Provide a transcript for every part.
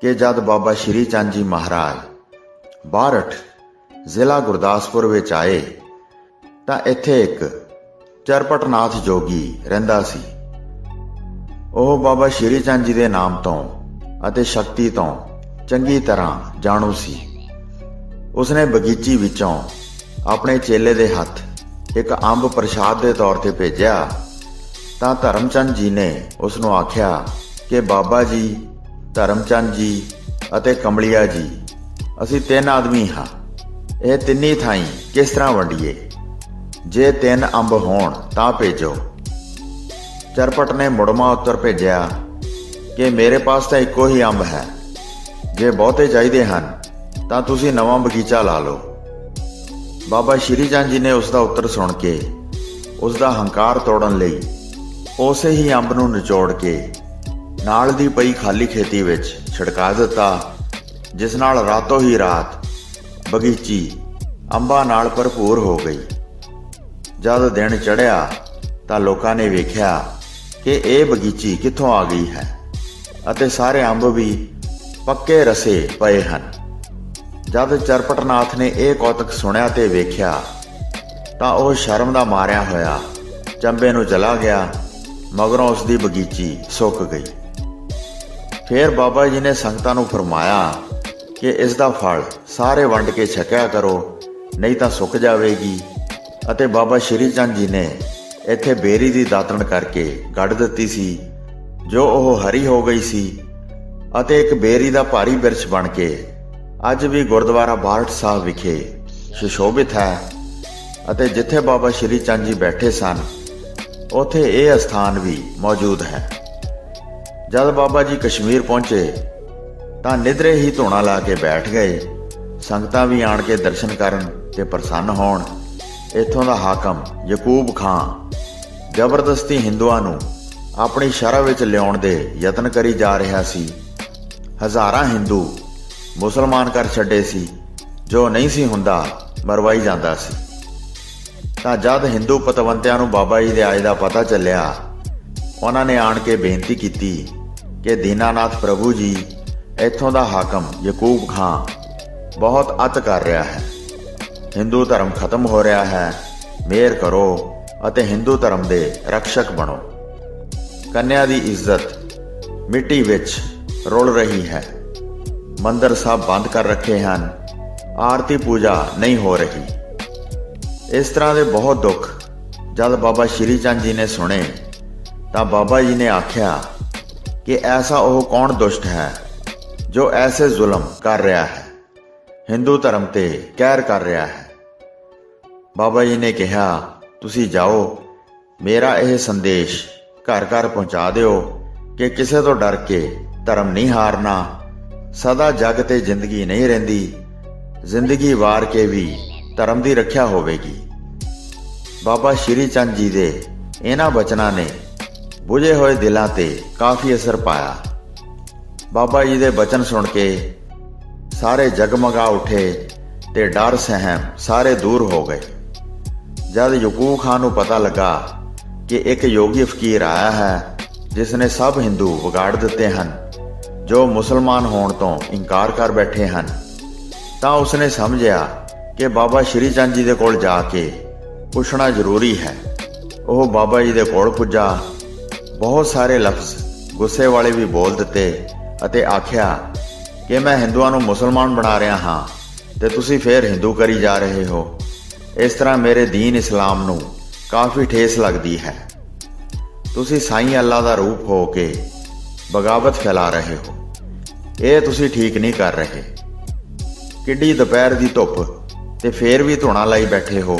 ਕਿ ਜਦ ਬਾਬਾ ਸ਼੍ਰੀ ਚੰਦ ਜੀ ਮਹਾਰਾਜ ਬਾਰਠ ਜ਼ਿਲ੍ਹਾ ਗੁਰਦਾਸਪੁਰ ਵਿੱਚ ਆਏ, ਤਾਂ ਇੱਥੇ ਇੱਕ ਚਰਪਟਨਾਥ ਜੋਗੀ ਰਹਿੰਦਾ ਸੀ। ਉਹ ਬਾਬਾ ਸ਼੍ਰੀ ਚੰਦ ਜੀ ਦੇ ਨਾਮ ਤੋਂ ਅਤੇ ਸ਼ਕਤੀ ਤੋਂ ਚੰਗੀ ਤਰ੍ਹਾਂ ਜਾਣੂ ਸੀ। ਉਸਨੇ ਬਗੀਚੀ ਵਿੱਚੋਂ ਆਪਣੇ ਚੇਲੇ ਦੇ ਹੱਥ ਇੱਕ ਅੰਬ ਪ੍ਰਸ਼ਾਦ ਦੇ ਤੌਰ ਤੇ ਭੇਜਿਆ, ਤਾਂ ਧਰਮਚੰਦ ਜੀ ਨੇ ਉਸ ਨੂੰ ਆਖਿਆ ਕਿ ਬਾਬਾ ਜੀ ਧਰਮਚੰਦ ਜੀ ਅਤੇ ਕਮਲਿਆ ਜੀ। ਅਸੀਂ ਤਿੰਨ ਆਦਮੀ ਹਾਂ। ਇਹ ਤਿੰਨੀ ਥਾਈਂ ਕਿਸ ਤਰ੍ਹਾਂ ਵੰਡੀਏ? ਜੇ ਤਿੰਨ ਅੰਬ ਹੋਣ ਤਾਂ ਭੇਜੋ। ਚਰਪਟ ਨੇ ਮੁੜਮਾ ਉੱਤਰ ਭੇਜਿਆ ਕਿ ਮੇਰੇ ਪਾਸ ਤਾਂ ਇੱਕੋ ਹੀ ਅੰਬ ਹੈ। ਜੇ ਬਹੁਤੇ ਚਾਹੀਦੇ ਹਨ, ਤਾਂ ਤੁਸੀਂ ਨਵਾਂ ਬਗੀਚਾ ਲਾ ਲਓ। ਬਾਬਾ ਸ਼੍ਰੀ ਚੰਦ ਜੀ ਨੇ ਉਸ ਦਾ ਉੱਤਰ ਸੁਣ ਕੇ ਉਸ ਦਾ ਹੰਕਾਰ ਤੋੜਨ ਲਈ ਉਸੇ ਹੀ ਅੰਬ ਨੂੰ ਨਿਚੋੜ ਕੇ ਨਾਲ ਦੀ ਪਈ ਖਾਲੀ ਖੇਤੀ ਵਿੱਚ ਛਿੜਕਾ ਦਿੱਤਾ, ਜਿਸ ਨਾਲ ਰਾਤੋਂ ਹੀ ਰਾਤ ਬਗੀਚੀ ਅੰਬਾਂ ਨਾਲ ਭਰਪੂਰ ਹੋ ਗਈ। ਜਦ ਦਿਨ ਚੜ੍ਹਿਆ ਤਾਂ ਲੋਕਾਂ ਨੇ ਵੇਖਿਆ ਕਿ ਇਹ ਬਗੀਚੀ ਕਿੱਥੋਂ ਆ ਗਈ ਹੈ ਅਤੇ ਸਾਰੇ ਅੰਬ ਵੀ ਪੱਕੇ ਰਸੇ ਪਏ ਹਨ। ਜਦ ਚਰਪਟਨਾਥ ਨੇ ਇਹ ਕੌਤਕ ਸੁਣਿਆ ਤੇ ਵੇਖਿਆ ਤਾਂ ਉਹ ਸ਼ਰਮ ਦਾ ਮਾਰਿਆ ਹੋਇਆ ਚੰਬੇ ਨੂੰ ਚਲਾ ਗਿਆ, ਮਗਰੋਂ ਉਸ ਦੀ ਬਗੀਚੀ ਸੁੱਕ ਗਈ। ਫਿਰ ਬਾਬਾ ਜੀ ਨੇ ਸੰਗਤਾਂ ਨੂੰ ਫਰਮਾਇਆ ਕਿ ਇਸ ਦਾ ਫਲ ਸਾਰੇ ਵੰਡ ਕੇ ਛਕਿਆ ਕਰੋ, ਨਹੀਂ ਤਾਂ ਸੁੱਕ ਜਾਵੇਗੀ। ਅਤੇ ਬਾਬਾ ਸ਼੍ਰੀ ਚੰਦ ਜੀ ਨੇ ਇੱਥੇ ਬੇਰੀ ਦੀ ਦਾਤਣ ਕਰਕੇ ਗੱਡ ਦਿੱਤੀ ਸੀ, ਜੋ ਉਹ ਹਰੀ ਹੋ ਗਈ ਸੀ। ਅਤੇ ਇੱਕ ਬੇਰੀ ਦਾ ਭਾਰੀ ਬਿਰਛ ਬਣ ਕੇ ਅੱਜ ਵੀ ਗੁਰਦੁਆਰਾ ਬਾਰਟ ਸਾਹਿਬ ਵਿਖੇ ਸੁਸ਼ੋਭਿਤ ਹੈ। ਅਤੇ ਜਿੱਥੇ ਬਾਬਾ ਸ਼੍ਰੀ ਚੰਦ ਜੀ ਬੈਠੇ ਸਨ, ਉੱਥੇ ਇਹ ਸਥਾਨ ਵੀ ਮੌਜੂਦ ਹੈ। ਜਦ ਬਾਬਾ ਜੀ ਕਸ਼ਮੀਰ ਪਹੁੰਚੇ, ਤਾਂ ਨਿਦਰੇ ਹੀ ਧੋਣਾ ਲਾ ਕੇ ਬੈਠ ਗਏ। ਸੰਗਤਾਂ ਵੀ ਆਣ ਕੇ ਦਰਸ਼ਨ ਕਰਨ ਤੇ ਪ੍ਰਸੰਨ ਹੋਣ। ਇੱਥੋਂ ਦਾ ਹਾਕਮ ਯਕੂਬ ਖਾਨ ਜ਼ਬਰਦਸਤੀ ਹਿੰਦੂਆਂ ਨੂੰ ਆਪਣੀ ਸ਼ਰ੍ਹਾ ਵਿੱਚ ਲਿਆਉਣ ਦੇ ਯਤਨ ਕਰੀ ਜਾ ਰਿਹਾ ਸੀ। ਹਜ਼ਾਰਾਂ ਹਿੰਦੂ ਮੁਸਲਮਾਨ ਕਰ ਛੱਡੇ ਸੀ, ਜੋ ਨਹੀਂ ਸੀ ਹੁੰਦਾ, ਮਰਵਾਈ ਜਾਂਦਾ ਸੀ। ਤਾਂ ਜਦ ਹਿੰਦੂ ਪਤਵੰਤਿਆਂ ਨੂੰ ਬਾਬਾ ਜੀ ਦੇ ਆਏ ਦਾ ਪਤਾ ਚੱਲਿਆ, ਉਹਨਾਂ ਨੇ ਆਣ ਕੇ ਬੇਨਤੀ ਕੀਤੀ ਕਿ ਦੀਨਾਨਾਥ ਪ੍ਰਭੂ ਜੀ ਇੱਥੋਂ ਦਾ ਹਾਕਮ ਯਕੂਬ ਖਾਨ ਬਹੁਤ ਅਤ ਕਰ ਰਿਹਾ ਹੈ। ਹਿੰਦੂ ਧਰਮ ਖਤਮ ਹੋ ਰਿਹਾ ਹੈ, ਮਿਹਰ ਕਰੋ ਅਤੇ ਹਿੰਦੂ ਧਰਮ ਦੇ ਰਕਸ਼ਕ ਬਣੋ। ਕੰਨਿਆ ਦੀ ਇੱਜ਼ਤ ਮਿੱਟੀ ਵਿੱਚ ਰੁਲ ਰਹੀ ਹੈ। ਮੰਦਰ ਸਭ ਬੰਦ ਕਰ ਰੱਖੇ ਹਨ, ਆਰਤੀ ਪੂਜਾ ਨਹੀਂ ਹੋ ਰਹੀ। ਇਸ ਤਰ੍ਹਾਂ ਦੇ ਬਹੁਤ ਦੁੱਖ ਜਦ ਬਾਬਾ ਸ਼੍ਰੀ ਚੰਦ ਜੀ ਨੇ ਸੁਣੇ ਤਾਂ ਬਾਬਾ ਜੀ ਨੇ ਆਖਿਆ ਕਿ ਐਸਾ ਉਹ ਕੌਣ ਦੁਸ਼ਟ ਹੈ, ਜੋ ਐਸੇ ਜ਼ੁਲਮ ਕਰ ਰਿਹਾ ਹੈ, ਹਿੰਦੂ ਧਰਮ ਤੇ ਕਹਿਰ ਕਰ ਰਿਹਾ ਹੈ। ਬਾਬਾ ਜੀ ਨੇ ਕਿਹਾ, ਤੁਸੀਂ ਜਾਓ, ਮੇਰਾ ਇਹ ਸੰਦੇਸ਼ ਘਰ ਘਰ ਪਹੁੰਚਾ ਦਿਓ ਕਿ ਕਿਸੇ ਤੋਂ ਡਰ ਕੇ ਧਰਮ ਨਹੀਂ ਹਾਰਨਾ, ਸਦਾ ਜਗ ਤੇ ਜ਼ਿੰਦਗੀ ਨਹੀਂ ਰਹਿੰਦੀ, ਜ਼ਿੰਦਗੀ ਵਾਰ ਕੇ ਵੀ ਧਰਮ ਦੀ ਰੱਖਿਆ ਹੋਵੇਗੀ। ਬਾਬਾ ਸ਼੍ਰੀ ਚੰਦ ਜੀ ਦੇ ਇਹਨਾਂ ਬਚਨਾਂ ਨੇ ਬੁਝੇ ਹੋਏ ਦਿਲਾਂ ਤੇ ਕਾਫੀ ਅਸਰ ਪਾਇਆ। ਬਾਬਾ ਜੀ ਦੇ ਬਚਨ ਸੁਣ ਕੇ ਸਾਰੇ ਜਗਮਗਾ ਉਠੇ ਤੇ ਡਰ ਸਹਿਮ ਸਾਰੇ ਦੂਰ ਹੋ ਗਏ। ਜਦ ਯਕੂ ਖਾਨ ਨੂੰ ਪਤਾ ਲੱਗਾ ਕਿ ਇੱਕ ਯੋਗੀ ਫਕੀਰ ਆਇਆ ਹੈ, ਜਿਸ ਨੇ ਸਭ ਹਿੰਦੂ ਵਿਗਾੜ ਦਿੱਤੇ ਹਨ, ਜੋ ਮੁਸਲਮਾਨ ਹੋਣ ਤੋਂ ਇਨਕਾਰ ਕਰ ਬੈਠੇ ਹਨ, ਤਾਂ ਉਸਨੇ ਸਮਝਿਆ ਕਿ ਬਾਬਾ ਸ਼੍ਰੀ ਚੰਦ ਜੀ ਦੇ ਕੋਲ ਜਾ ਕੇ ਪੁੱਛਣਾ ਜ਼ਰੂਰੀ ਹੈ। ਉਹ ਬਾਬਾ ਜੀ ਦੇ ਕੋਲ ਪੁੱਜਾ ਬਹੁਤ ਸਾਰੇ ਲਫ਼ਜ਼ ਗੁੱਸੇ ਵਾਲੇ ਵੀ ਬੋਲ ਦਿੱਤੇ ਅਤੇ ਆਖਿਆ ਕਿ ਮੈਂ ਹਿੰਦੂਆਂ ਨੂੰ ਮੁਸਲਮਾਨ ਬਣਾ ਰਿਹਾ ਹਾਂ ਤੇ ਤੁਸੀਂ ਫੇਰ ਹਿੰਦੂ ਕਰੀ ਜਾ ਰਹੇ ਹੋ ਇਸ ਤਰ੍ਹਾਂ ਮੇਰੇ دین ਇਸਲਾਮ ਨੂੰ ਕਾਫੀ ਠੇਸ ਲੱਗਦੀ ਹੈ ਤੁਸੀਂ ਸਾਈਂ ਅੱਲਾ ਦਾ ਰੂਪ ਹੋ ਕੇ ਬਗਾਵਤ ਫੈਲਾ ਰਹੇ ਹੋ ਇਹ ਤੁਸੀਂ ਠੀਕ ਨਹੀਂ ਕਰ ਰਹੇ ਕਿੱਡੀ ਦੁਪਹਿਰ ਦੀ ਧੁੱਪ ਤੇ ਫੇਰ ਵੀ ਧੁਣਾ ਲਾਈ ਬੈਠੇ ਹੋ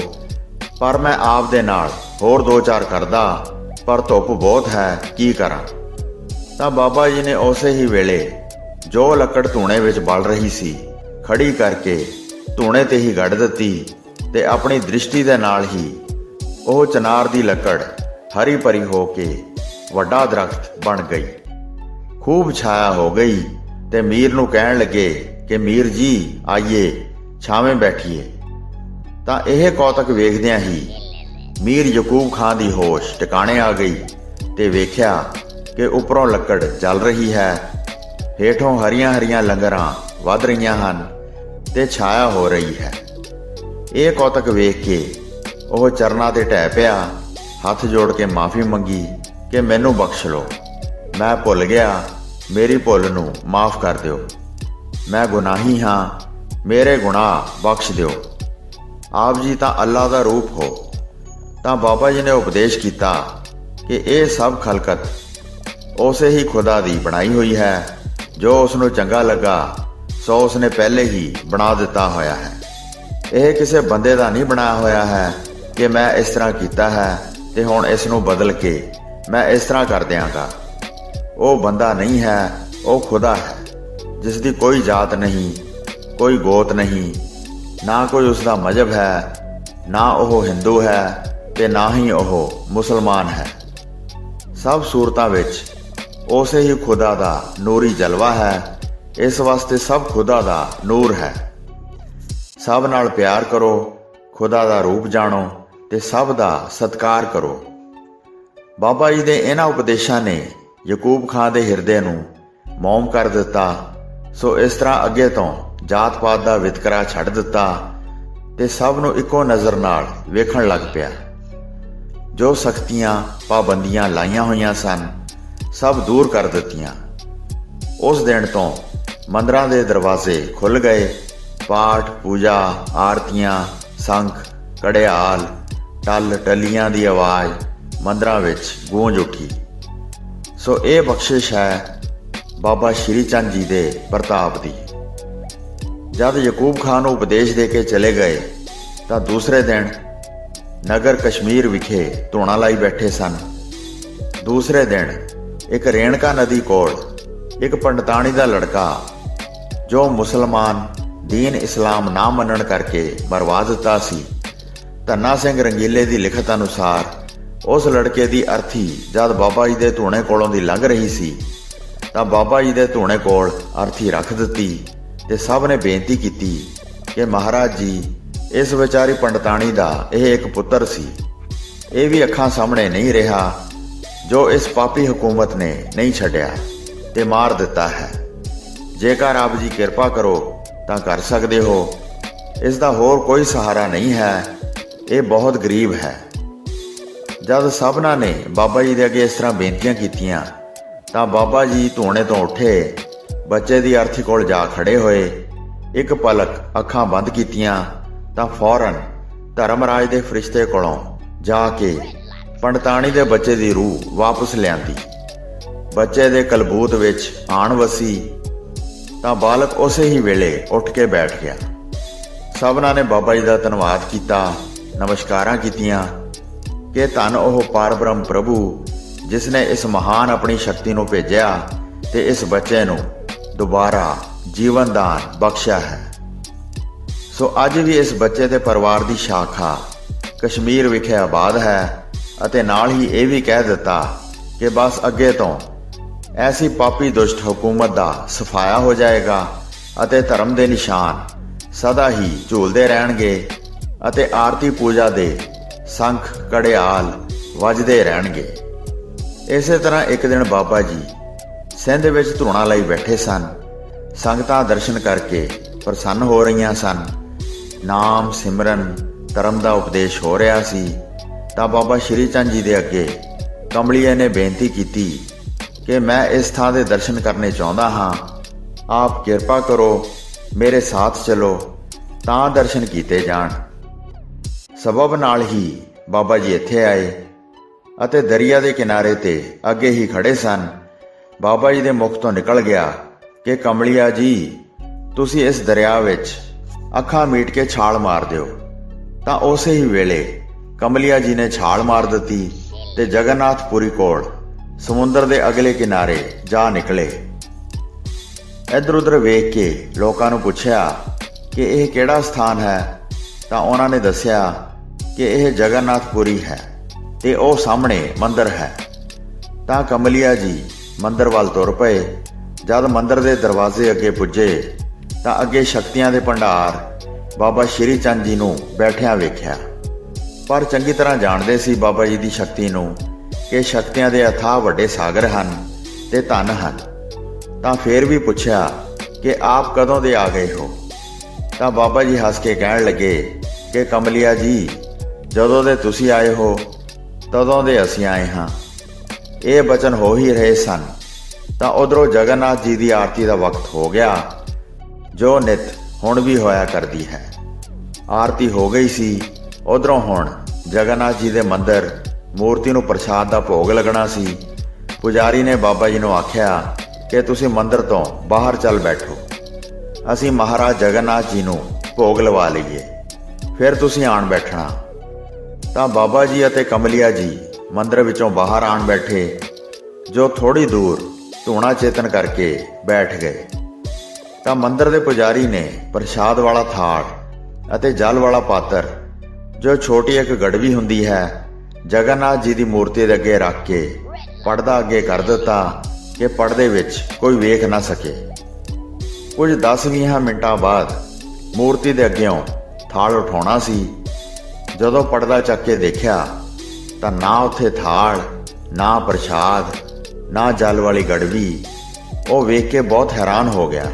ਪਰ ਮੈਂ ਆਪ ਦੇ ਨਾਲ ਹੋਰ ਦੋ ਚਾਰ ਕਰਦਾ ਪਰ ਧੁੱਪ ਬਹੁਤ ਹੈ, ਕੀ ਕਰਾਂ? ਤਾਂ ਬਾਬਾ ਜੀ ਨੇ ਉਸੇ ਹੀ ਵੇਲੇ ਜੋ ਲੱਕੜ ਧੂਣੇ ਵਿੱਚ ਬਲ ਰਹੀ ਸੀ, ਖੜੀ ਕਰਕੇ ਧੂਣੇ ਤੇ ਹੀ ਗੱਡ ਦਿੱਤੀ ਤੇ ਆਪਣੀ ਦ੍ਰਿਸ਼ਟੀ ਦੇ ਨਾਲ ਹੀ ਉਹ ਚਨਾਰ ਦੀ ਲੱਕੜ ਹਰੀ ਭਰੀ ਹੋ ਕੇ ਵੱਡਾ ਦਰਖਤ ਬਣ ਗਈ। ਖੂਬ ਛਾਇਆ ਹੋ ਗਈ ਤੇ ਮੀਰ ਨੂੰ ਕਹਿਣ ਲੱਗੇ ਕਿ ਮੀਰ ਜੀ, ਆਈਏ, ਛਾਵੇਂ ਬੈਠੀਏ। ਤਾਂ ਇਹ ਕੌਤਕ ਵੇਖਦਿਆਂ ਹੀ ਮੀਰ ਯਕੂਬ ਖਾਨ ਦੀ ਹੋਸ਼ ਟਿਕਾਣੇ ਆ ਗਈ ਤੇ ਵੇਖਿਆ ਕਿ ਉੱਪਰੋਂ ਲੱਕੜ ਜਲ ਰਹੀ ਹੈ। ਹੇਠੋਂ ਹਰੀਆਂ ਹਰੀਆਂ ਲੰਗਰਾਂ ਵੱਧ ਰਹੀਆਂ ਹਨ ਤੇ ਛਾਇਆ ਹੋ ਰਹੀ ਹੈ। ਇਹ ਕੌਤਕ ਵੇਖ ਕੇ ਉਹ ਚਰਨਾਂ ਤੇ ਢਹਿ ਪਿਆ, ਹੱਥ ਜੋੜ ਕੇ ਮਾਫੀ ਮੰਗੀ ਕਿ ਮੈਨੂੰ ਬਖਸ਼ ਲਓ। ਮੈਂ ਭੁੱਲ ਗਿਆ, ਮੇਰੀ ਭੁੱਲ ਨੂੰ ਮਾਫ ਕਰ ਦਿਓ। ਮੈਂ ਗੁਨਾਹੀ ਹਾਂ, ਮੇਰੇ ਗੁਨਾਹ ਬਖਸ਼ ਦਿਓ। ਆਪ ਜੀ ਤਾਂ ਅੱਲਾ ਦਾ ਰੂਪ ਹੋ। ਤਾਂ ਬਾਬਾ ਜੀ ਨੇ ਉਪਦੇਸ਼ ਕੀਤਾ ਕਿ ਇਹ ਸਭ ਖਲਕਤ ਉਸੇ ਹੀ ਖੁਦਾ ਦੀ ਬਣਾਈ ਹੋਈ ਹੈ, ਜੋ ਉਸ ਨੂੰ ਚੰਗਾ ਲੱਗਾ, ਸੋ ਉਸ ਨੇ ਪਹਿਲੇ ਹੀ ਬਣਾ ਦਿੱਤਾ ਹੋਇਆ ਹੈ। ਇਹ ਕਿਸੇ ਬੰਦੇ ਦਾ ਨਹੀਂ ਬਣਾਇਆ ਹੋਇਆ ਹੈ ਕਿ ਮੈਂ ਇਸ ਤਰ੍ਹਾਂ ਕੀਤਾ ਹੈ ਤੇ ਹੁਣ ਇਸ ਨੂੰ ਬਦਲ ਕੇ ਮੈਂ ਇਸ ਤਰ੍ਹਾਂ ਕਰ ਦਿਆਂਗਾ। ਉਹ ਬੰਦਾ ਨਹੀਂ ਹੈ, ਉਹ ਖੁਦਾ ਹੈ, ਜਿਸ ਦੀ ਕੋਈ ਜਾਤ ਨਹੀਂ, ਕੋਈ ਗੋਤ ਨਹੀਂ, ਨਾ ਕੋਈ ਉਸ ਦਾ ਮਜ਼ਹਬ ਹੈ, ਨਾ ਉਹ ਹਿੰਦੂ ਹੈ ਤੇ ਨਾ ਹੀ ਉਹ ਮੁਸਲਮਾਨ ਹੈ। ਸਭ ਸੂਰਤਾਂ ਵਿੱਚ ਉਸੇ ਹੀ ਖੁਦਾ ਦਾ ਨੂਰੀ ਜਲਵਾ ਹੈ। ਇਸ ਵਾਸਤੇ ਸਭ ਖੁਦਾ ਦਾ ਨੂਰ ਹੈ। ਸਭ ਨਾਲ ਪਿਆਰ ਕਰੋ, ਖੁਦਾ ਦਾ ਰੂਪ ਜਾਣੋ ਤੇ ਸਭ ਦਾ ਸਤਕਾਰ ਕਰੋ। ਬਾਬਾ ਜੀ ਦੇ ਇਹਨਾਂ ਉਪਦੇਸ਼ਾਂ ਨੇ ਯਕੂਬ ਖਾਨ ਦੇ ਹਿਰਦੇ ਨੂੰ ਮੌਮ ਕਰ ਦਿੱਤਾ। ਸੋ ਇਸ ਤਰ੍ਹਾਂ ਅੱਗੇ ਤੋਂ ਜਾਤ ਪਾਤ ਦਾ ਵਿਤਕਰਾ ਛੱਡ ਦਿੱਤਾ ਤੇ ਸਭ ਨੂੰ ਇੱਕੋ ਨਜ਼ਰ ਨਾਲ ਵੇਖਣ ਲੱਗ ਪਿਆ। ਜੋ ਸਖਤੀਆਂ, ਪਾਬੰਦੀਆਂ ਲਾਈਆਂ ਹੋਈਆਂ ਸਨ, ਸਭ ਦੂਰ ਕਰ ਦਿੱਤੀਆਂ। ਉਸ ਦਿਨ ਤੋਂ ਮੰਦਰਾਂ ਦੇ ਦਰਵਾਜ਼ੇ ਖੁੱਲ ਗਏ। ਪਾਠ, ਪੂਜਾ, ਆਰਤੀਆਂ, ਸੰਖ ਕੜਿਆਲ ਟੱਲ ਟੱਲੀਆਂ ਦੀ ਆਵਾਜ਼ ਮੰਦਰਾਂ ਵਿੱਚ ਗੂੰਜ ਉੱਠੀ। ਸੋ ਇਹ ਬਖਸ਼ਿਸ਼ ਹੈ ਬਾਬਾ ਸ਼੍ਰੀ ਚੰਦ ਜੀ ਦੇ ਪ੍ਰਤਾਪ ਦੀ। ਜਦ ਯਕੂਬ ਖਾਨ ਨੂੰ ਉਪਦੇਸ਼ ਦੇ ਕੇ ਚਲੇ ਗਏ, ਤਾਂ ਦੂਸਰੇ ਦਿਨ ਨਗਰ ਕਸ਼ਮੀਰ ਵਿਖੇ ਧੋਣਾ ਲਾਈ ਬੈਠੇ ਸਨ। ਦੂਸਰੇ ਦਿਨ ਇੱਕ ਰੇਣਕਾ ਨਦੀ ਕੋਲ ਇੱਕ ਪੰਡਤਾਣੀ ਦਾ ਲੜਕਾ, ਜੋ ਮੁਸਲਮਾਨ ਦੀਨ ਇਸਲਾਮ ਨਾ ਮੰਨਣ ਕਰਕੇ ਮਰਵਾ ਦਿੱਤਾ ਸੀ। ਧੰਨਾ ਸਿੰਘ ਰੰਗੀਲੇ ਦੀ ਲਿਖਤ ਅਨੁਸਾਰ ਉਸ ਲੜਕੇ ਦੀ ਅਰਥੀ ਜਦ ਬਾਬਾ ਜੀ ਦੇ ਧੂਣੇ ਕੋਲੋਂ ਦੀ ਲੰਘ ਰਹੀ ਸੀ, ਤਾਂ ਬਾਬਾ ਜੀ ਦੇ ਧੂਣੇ ਕੋਲ ਅਰਥੀ ਰੱਖ ਦਿੱਤੀ ਤੇ ਸਭ ਨੇ ਬੇਨਤੀ ਕੀਤੀ ਕਿ ਮਹਾਰਾਜ ਜੀ ਇਸ ਵਿਚਾਰੀ ਪੰਡਤਾਣੀ ਦਾ ਇਹ ਇੱਕ ਪੁੱਤਰ ਸੀ। ਇਹ ਵੀ ਅੱਖਾਂ ਸਾਹਮਣੇ ਨਹੀਂ ਰਿਹਾ, ਜੋ ਇਸ ਪਾਪੀ ਹਕੂਮਤ ਨੇ ਨਹੀਂ ਛੱਡਿਆ ਤੇ ਮਾਰ ਦਿੱਤਾ ਹੈ। ਜੇਕਰ ਆਪ ਜੀ ਕਿਰਪਾ ਕਰੋ, ਤਾਂ ਕਰ ਸਕਦੇ ਹੋ। ਇਸ ਦਾ ਹੋਰ ਕੋਈ ਸਹਾਰਾ ਨਹੀਂ ਹੈ। ਇਹ ਬਹੁਤ ਗਰੀਬ ਹੈ। ਜਦ ਸਭਨਾਂ ਨੇ ਬਾਬਾ ਜੀ ਦੇ ਅੱਗੇ ਇਸ ਤਰ੍ਹਾਂ ਬੇਨਤੀਆਂ ਕੀਤੀਆਂ, ਤਾਂ ਬਾਬਾ ਜੀ ਧੋਣੇ ਤੋਂ ਉੱਠੇ, ਬੱਚੇ ਦੀ ਅਰਥੀ ਕੋਲ ਜਾ ਖੜੇ ਹੋਏ। ਇੱਕ ਪਲਕ ਅੱਖਾਂ ਬੰਦ ਕੀਤੀਆਂ ਤਾਂ ਫੌਰਨ ਧਰਮਰਾਜ ਦੇ ਫਰਿਸ਼ਤੇ ਕੋਲੋਂ ਜਾ ਕੇ ਪੰਡਤਾਣੀ ਦੇ ਬੱਚੇ ਦੀ ਰੂਹ ਵਾਪਸ ਲਿਆਂਦੀ। ਬੱਚੇ ਦੇ ਕਲਬੂਤ ਵਿੱਚ ਆਣ ਵਸੀ ਤਾਂ ਬਾਲਕ ਉਸੇ ਹੀ ਵੇਲੇ ਉੱਠ ਕੇ ਬੈਠ ਗਿਆ। ਸਭਨਾਂ ਨੇ ਬਾਬਾ ਜੀ ਦਾ ਧੰਨਵਾਦ ਕੀਤਾ, ਨਮਸਕਾਰਾਂ ਕੀਤੀਆਂ ਕਿ ਧੰਨ ਉਹ ਪਰਬ੍ਰਹਮ ਪ੍ਰਭੂ ਜਿਸ ਨੇ ਇਸ ਮਹਾਨ ਆਪਣੀ ਸ਼ਕਤੀ ਨੂੰ ਭੇਜਿਆ ਤੇ ਇਸ ਬੱਚੇ ਨੂੰ ਦੁਬਾਰਾ ਜੀਵਨ ਦਾਨ ਬਖਸ਼ਿਆ ਹੈ। ਸੋ ਅੱਜ ਵੀ ਇਸ ਬੱਚੇ ਦੇ ਪਰਿਵਾਰ ਦੀ ਸ਼ਾਖਾ ਕਸ਼ਮੀਰ ਵਿਖੇ ਆਬਾਦ ਹੈ ਅਤੇ ਨਾਲ ਹੀ ਇਹ ਵੀ ਕਹਿ ਦਿੱਤਾ ਕਿ ਬਸ ਅੱਗੇ ਤੋਂ ਐਸੀ ਪਾਪੀ ਦੁਸ਼ਟ ਹਕੂਮਤ ਦਾ ਸਫਾਇਆ ਹੋ ਜਾਏਗਾ ਅਤੇ ਧਰਮ ਦੇ ਨਿਸ਼ਾਨ ਸਦਾ ਹੀ ਝੂਲਦੇ ਰਹਿਣਗੇ ਅਤੇ ਆਰਤੀ ਪੂਜਾ ਦੇ ਸੰਖ ਕੜਿਆਲ ਵੱਜਦੇ ਰਹਿਣਗੇ। ਇਸੇ ਤਰ੍ਹਾਂ ਇੱਕ ਦਿਨ ਬਾਬਾ ਜੀ ਸਿੰਧ ਵਿੱਚ ਧੂਣਾ ਲਈ ਬੈਠੇ ਸਨ। ਸੰਗਤਾਂ ਦਰਸ਼ਨ ਕਰਕੇ ਪ੍ਰਸੰਨ ਹੋ ਰਹੀਆਂ ਸਨ। ਨਾਮ ਸਿਮਰਨ ਧਰਮ ਦਾ ਉਪਦੇਸ਼ ਹੋ ਰਿਹਾ ਸੀ, ਤਾਂ ਬਾਬਾ ਸ਼੍ਰੀ ਚੰਦ ਜੀ ਦੇ ਅੱਗੇ ਕਮਲੀਏ ਨੇ ਬੇਨਤੀ ਕੀਤੀ ਕਿ ਮੈਂ ਇਸ ਥਾਂ ਦੇ ਦਰਸ਼ਨ ਕਰਨੇ ਚਾਹੁੰਦਾ ਹਾਂ। ਆਪ ਕਿਰਪਾ ਕਰੋ, ਮੇਰੇ ਸਾਥ ਚਲੋ, ਤਾਂ ਦਰਸ਼ਨ ਕੀਤੇ ਜਾਣ। ਸਬਬ ਨਾਲ ਹੀ ਬਾਬਾ ਜੀ ਇੱਥੇ ਆਏ ਅਤੇ ਦਰਿਆ ਦੇ ਕਿਨਾਰੇ ਤੇ ਅੱਗੇ ਹੀ ਖੜੇ ਸਨ। ਬਾਬਾ ਜੀ ਦੇ ਮੁਖ ਤੋਂ ਨਿਕਲ ਗਿਆ ਕਿ ਕਮਲੀਆ ਜੀ, ਤੁਸੀਂ ਇਸ ਦਰਿਆ ਵਿੱਚ ਅੱਖਾਂ ਮੀਟ ਕੇ ਛਾਲ ਮਾਰ ਦਿਓ। ਤਾਂ ਉਸੇ ਹੀ ਵੇਲੇ ਕਮਲੀਆ ਜੀ ਨੇ ਛਾਲ ਮਾਰ ਦਿੱਤੀ ਤੇ ਜਗਨਨਾਥਪੁਰੀ ਕੋਲ ਸਮੁੰਦਰ ਦੇ ਅਗਲੇ ਕਿਨਾਰੇ ਜਾ ਨਿਕਲੇ। ਇੱਧਰ ਉੱਧਰ ਵੇਖ ਕੇ ਲੋਕਾਂ ਨੂੰ ਪੁੱਛਿਆ ਕਿ ਇਹ ਕਿਹੜਾ ਸਥਾਨ ਹੈ? ਤਾਂ ਉਹਨਾਂ ਨੇ ਦੱਸਿਆ ਕਿ ਇਹ ਜਗਨਨਾਥਪੁਰੀ ਹੈ ਤੇ ਉਹ ਸਾਹਮਣੇ ਮੰਦਰ ਹੈ। ਤਾਂ ਕਮਲੀਆ ਜੀ ਮੰਦਰ ਵੱਲ ਤੁਰ ਪਏ। ਜਦ ਮੰਦਰ ਦੇ ਦਰਵਾਜ਼ੇ ਅੱਗੇ ਪੁੱਜੇ ਤਾਂ ਅੱਗੇ ਸ਼ਕਤੀਆਂ ਦੇ ਭੰਡਾਰ ਬਾਬਾ ਸ਼੍ਰੀ ਚੰਦ ਜੀ ਨੂੰ ਬੈਠਿਆਂ ਵੇਖਿਆ। ਪਰ ਚੰਗੀ ਤਰ੍ਹਾਂ ਜਾਣਦੇ ਸੀ ਬਾਬਾ ਜੀ ਦੀ ਸ਼ਕਤੀ ਨੂੰ ਕਿ ਸ਼ਕਤੀਆਂ ਦੇ ਅਥਾਹ ਵੱਡੇ ਸਾਗਰ ਹਨ ਤੇ ਧਨ ਹਨ। ਤਾਂ ਫੇਰ ਵੀ ਪੁੱਛਿਆ ਕਿ ਆਪ ਕਦੋਂ ਦੇ ਆ ਗਏ ਹੋ? ਤਾਂ ਬਾਬਾ ਜੀ ਹੱਸ ਕੇ ਕਹਿਣ ਲੱਗੇ ਕਿ ਕਮਲਿਆ ਜੀ, ਜਦੋਂ ਦੇ ਤੁਸੀਂ ਆਏ ਹੋ, ਤਦੋਂ ਦੇ ਅਸੀਂ ਆਏ ਹਾਂ। ਇਹ ਬਚਨ ਹੋ ਹੀ ਰਹੇ ਸਨ। ਤਾਂ ਉਧਰੋਂ ਜਗਨਨਾਥ ਜੀ ਦੀ ਆਰਤੀ ਦਾ ਵਕਤ ਹੋ ਗਿਆ। ਜੋ ਨਿਤ ਹੁਣ ਵੀ ਹੋਇਆ ਕਰਦੀ ਹੈ। ਆਰਤੀ ਹੋ ਗਈ ਸੀ। ਉਧਰੋਂ ਹੁਣ ਜਗਨਨਾਥ ਜੀ ਦੇ ਮੰਦਰ ਮੂਰਤੀ ਨੂੰ ਪ੍ਰਸ਼ਾਦ ਦਾ ਭੋਗ ਲੱਗਣਾ ਸੀ। ਪੁਜਾਰੀ ਨੇ ਬਾਬਾ ਜੀ ਨੂੰ ਆਖਿਆ ਕਿ ਤੁਸੀਂ ਮੰਦਰ ਤੋਂ ਬਾਹਰ ਚੱਲ ਬੈਠੋ। ਅਸੀਂ ਮਹਾਰਾਜ ਜਗਨਨਾਥ ਜੀ ਨੂੰ ਭੋਗ ਲਵਾ ਲਈਏ। ਫਿਰ ਤੁਸੀਂ ਆਣ ਬੈਠਣਾ। ਤਾਂ ਬਾਬਾ ਜੀ ਅਤੇ ਕਮਲਿਆ ਜੀ ਮੰਦਰ ਵਿੱਚੋਂ ਬਾਹਰ ਆਣ ਬੈਠੇ, ਜੋ ਥੋੜੀ ਦੂਰ ਧੂਣਾ ਚੇਤਨ ਕਰਕੇ ਬੈਠ ਗਏ। ਤਾਂ ਮੰਦਰ ਦੇ ਪੁਜਾਰੀ ਨੇ ਪ੍ਰਸ਼ਾਦ ਵਾਲਾ ਥਾਲ ਅਤੇ ਜਲ ਵਾਲਾ ਪਾਤਰ, ਜੋ ਛੋਟੀ ਇੱਕ ਗੜਵੀ ਹੁੰਦੀ ਹੈ, ਜਗਨਨਾਥ ਜੀ ਦੀ ਮੂਰਤੀ ਦੇ ਅੱਗੇ ਰੱਖ ਕੇ ਪਰਦਾ ਅੱਗੇ ਕਰ ਦਿੱਤਾ ਕਿ ਪਰਦੇ ਵਿੱਚ ਕੋਈ ਵੇਖ ਨਾ ਸਕੇ। ਕੁਝ 10-20 ਮਿੰਟਾਂ ਬਾਅਦ ਮੂਰਤੀ ਦੇ ਅੱਗੇੋਂ ਥਾਲ ਉਠਾਉਣਾ ਸੀ। ਜਦੋਂ ਪਰਦਾ ਚੱਕ ਕੇ ਦੇਖਿਆ, ਤਾਂ ਨਾ ਉੱਥੇ ਥਾਲ, ਨਾ ਪ੍ਰਸ਼ਾਦ, ਨਾ ਜਲ ਵਾਲੀ ਗੜਵੀ, ਉਹ ਵੇਖ ਕੇ ਬਹੁਤ ਹੈਰਾਨ ਹੋ ਗਿਆ।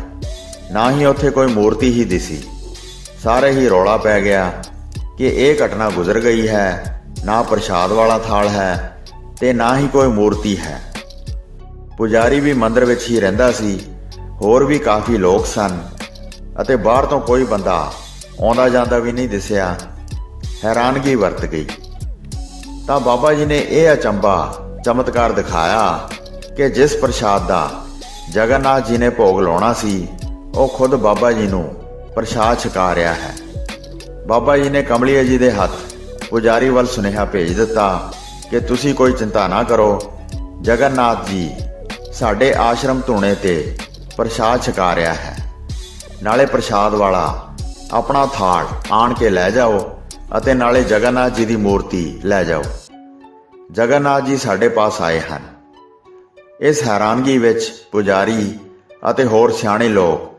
ਨਾ ਹੀ ਉੱਥੇ ਕੋਈ ਮੂਰਤੀ ਹੀ ਦਿਸੀ। ਸਾਰੇ ਹੀ ਰੌਲਾ ਪੈ ਗਿਆ ਕਿ ਇਹ ਘਟਨਾ ਗੁਜ਼ਰ ਗਈ ਹੈ, ਨਾ ਪ੍ਰਸ਼ਾਦ ਵਾਲਾ ਥਾਲ ਹੈ ਤੇ ਨਾ ਹੀ ਕੋਈ ਮੂਰਤੀ ਹੈ। ਪੁਜਾਰੀ ਵੀ ਮੰਦਰ ਵਿੱਚ ਹੀ ਰਹਿੰਦਾ ਸੀ, ਹੋਰ ਵੀ ਕਾਫੀ ਲੋਕ ਸਨ ਅਤੇ ਬਾਹਰ ਤੋਂ ਕੋਈ ਬੰਦਾ ਆਉਂਦਾ ਜਾਂਦਾ ਵੀ ਨਹੀਂ ਦਿਸਿਆ। ਹੈਰਾਨਗੀ ਵਰਤ ਗਈ। ਤਾਂ ਬਾਬਾ ਜੀ ਨੇ ਇਹ ਅਚੰਬਾ ਚਮਤਕਾਰ ਦਿਖਾਇਆ ਕਿ ਜਿਸ ਪ੍ਰਸ਼ਾਦ ਦਾ ਜਗਨਨਾਥ ਜੀ ਨੇ ਭੋਗ ਲਾਉਣਾ ਸੀ ਉਹ ਖੁਦ ਬਾਬਾ ਜੀ ਨੂੰ ਪ੍ਰਸ਼ਾਦ ਛਕਾ ਰਿਹਾ ਹੈ। ਬਾਬਾ ਜੀ ਨੇ ਕਮਲੀਆ ਜੀ ਦੇ ਹੱਥ ਪੁਜਾਰੀ ਵੱਲ ਸੁਨੇਹਾ ਭੇਜ ਦਿੱਤਾ ਕਿ ਤੁਸੀਂ ਕੋਈ ਚਿੰਤਾ ਨਾ ਕਰੋ। ਜਗਨਨਾਥ ਜੀ ਸਾਡੇ ਆਸ਼ਰਮ ਧੂਣੇ ਤੇ ਪ੍ਰਸ਼ਾਦ ਛਕਾ ਰਿਹਾ ਹੈ। ਨਾਲੇ ਪ੍ਰਸ਼ਾਦ ਵਾਲਾ ਆਪਣਾ ਥਾਲ ਆਣ ਕੇ ਲੈ ਜਾਓ ਅਤੇ ਨਾਲੇ ਜਗਨਨਾਥ ਜੀ ਦੀ ਮੂਰਤੀ ਲੈ ਜਾਓ। ਜਗਨਨਾਥ ਜੀ ਸਾਡੇ ਪਾਸ ਆਏ ਹਨ। ਇਸ ਹੈਰਾਨਗੀ ਵਿੱਚ ਪੁਜਾਰੀ ਅਤੇ ਹੋਰ ਸਿਆਣੇ ਲੋਕ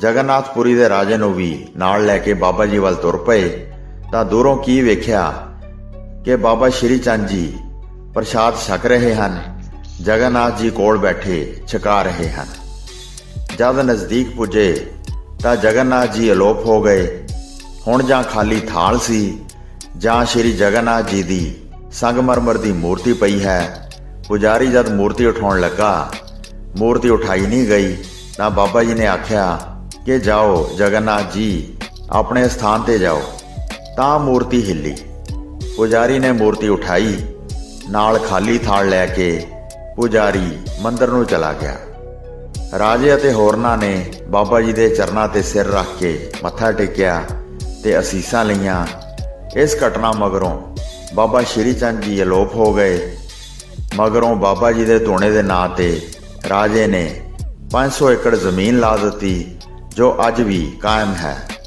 ਜਗਨਨਾਥਪੁਰੀ ਦੇ ਰਾਜੇ ਨੂੰ ਵੀ ਨਾਲ ਲੈ ਕੇ ਬਾਬਾ ਜੀ ਵੱਲ ਤੁਰ ਪਏ, ਤਾਂ ਦੂਰੋਂ ਕੀ ਵੇਖਿਆ ਕਿ ਬਾਬਾ ਸ਼੍ਰੀ ਚੰਦ ਜੀ ਪ੍ਰਸ਼ਾਦ ਛਕ ਰਹੇ ਹਨ, ਜਗਨਨਾਥ ਜੀ ਕੋਲ ਬੈਠੇ ਛਕਾ ਰਹੇ ਹਨ। ਜਦ ਨਜ਼ਦੀਕ ਪੁੱਜੇ, ਤਾਂ ਜਗਨਨਾਥ ਜੀ ਅਲੋਪ ਹੋ ਗਏ। ਹੁਣ ਜਾਂ ਖਾਲੀ ਥਾਲ ਸੀ, ਜਾਂ ਸ਼੍ਰੀ ਜਗਨਨਾਥ ਜੀ ਦੀ ਸੰਗਮਰਮਰ ਦੀ ਮੂਰਤੀ ਪਈ ਹੈ। ਪੁਜਾਰੀ ਜਦ ਮੂਰਤੀ ਉਠਾਉਣ ਲੱਗਾ, ਮੂਰਤੀ ਉਠਾਈ ਨਹੀਂ ਗਈ, ਤਾਂ ਬਾਬਾ ਜੀ ਨੇ ਆਖਿਆ ਕਿ ਜਾਓ ਜਗਨਨਾਥ ਜੀ, ਆਪਣੇ ਸਥਾਨ ਤੇ ਜਾਓ। ਤਾਂ ਮੂਰਤੀ ਹਿੱਲੀ। ਪੁਜਾਰੀ ਨੇ ਮੂਰਤੀ ਉਠਾਈ, ਨਾਲ ਖਾਲੀ ਥਾਲ ਲੈ ਕੇ ਪੁਜਾਰੀ ਮੰਦਰ ਨੂੰ ਚਲਾ ਗਿਆ। ਰਾਜੇ ਅਤੇ ਹੋਰਨਾਂ ਨੇ ਬਾਬਾ ਜੀ ਦੇ ਚਰਨਾਂ ਤੇ ਸਿਰ ਰੱਖ ਕੇ ਮੱਥਾ ਟੇਕਿਆ ਤੇ ਅਸੀਸਾਂ ਲਈਆਂ। ਇਸ ਘਟਨਾ ਮਗਰੋਂ ਬਾਬਾ ਸ਼੍ਰੀ ਚੰਦ ਜੀ ਅਲੋਪ ਹੋ ਗਏ। ਮਗਰੋਂ ਬਾਬਾ ਜੀ ਦੇ ਧੋਣੇ ਦੇ ਨਾਂ ਤੇ ਰਾਜੇ ਨੇ 500 ਏਕੜ ਜ਼ਮੀਨ ਲਾ ਦਿੱਤੀ ਜੋ ਅੱਜ ਵੀ ਕਾਇਮ ਹੈ।